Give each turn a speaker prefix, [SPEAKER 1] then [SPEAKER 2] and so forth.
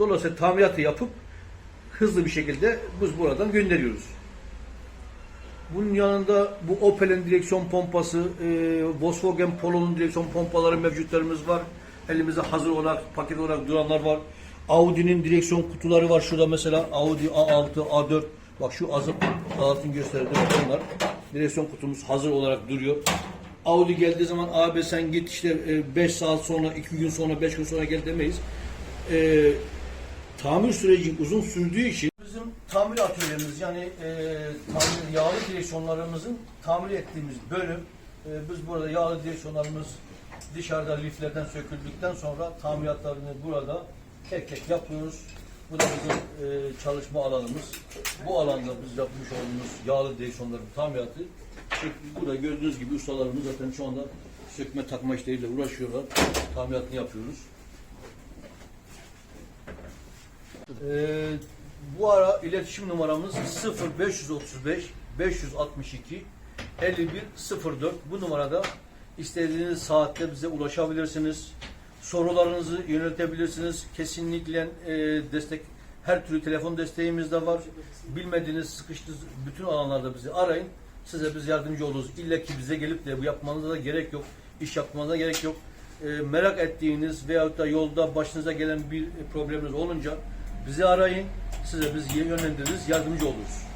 [SPEAKER 1] Dolayısıyla tamiratı yapıp hızlı bir şekilde biz buradan gönderiyoruz. Bunun yanında bu Opel'in direksiyon pompası, e, Volkswagen Polo'nun direksiyon pompaları mevcutlarımız var. Elimizde hazır olarak, paket olarak duranlar var. Audi'nin direksiyon kutuları var şurada mesela. Audi A6, A4. Bak şu azı altın gösterdi. Bunlar. Direksiyon kutumuz hazır olarak duruyor. Audi geldiği zaman abi sen git işte 5 saat sonra, 2 gün sonra, 5 gün sonra gel demeyiz. E, tamir süreci uzun sürdüğü için bizim tamir atölyemiz yani e, tamir yağlı direksiyonlarımızın tamir ettiğimiz bölüm e, biz burada yağlı direksiyonlarımız dışarıda liflerden söküldükten sonra tamiratlarını burada tek tek yapıyoruz. Bu da bizim e, çalışma alanımız. Bu alanda biz yapmış olduğumuz yağlı direksiyonların tamiratı. Burada gördüğünüz gibi ustalarımız zaten şu anda sökme takma işleriyle uğraşıyorlar. Tamiratını yapıyoruz. Ee, bu ara iletişim numaramız 0535 562 51 04. Bu numarada istediğiniz saatte bize ulaşabilirsiniz. Sorularınızı yöneltebilirsiniz. Kesinlikle e, destek her türlü telefon desteğimiz de var. Bilmediğiniz, sıkıştığınız bütün alanlarda bizi arayın. Size biz yardımcı oluruz. İlla ki bize gelip de bu yapmanıza da gerek yok. İş yapmanıza gerek yok. E, merak ettiğiniz veyahut da yolda başınıza gelen bir probleminiz olunca bizi arayın. Size biz yönlendiririz, yardımcı oluruz.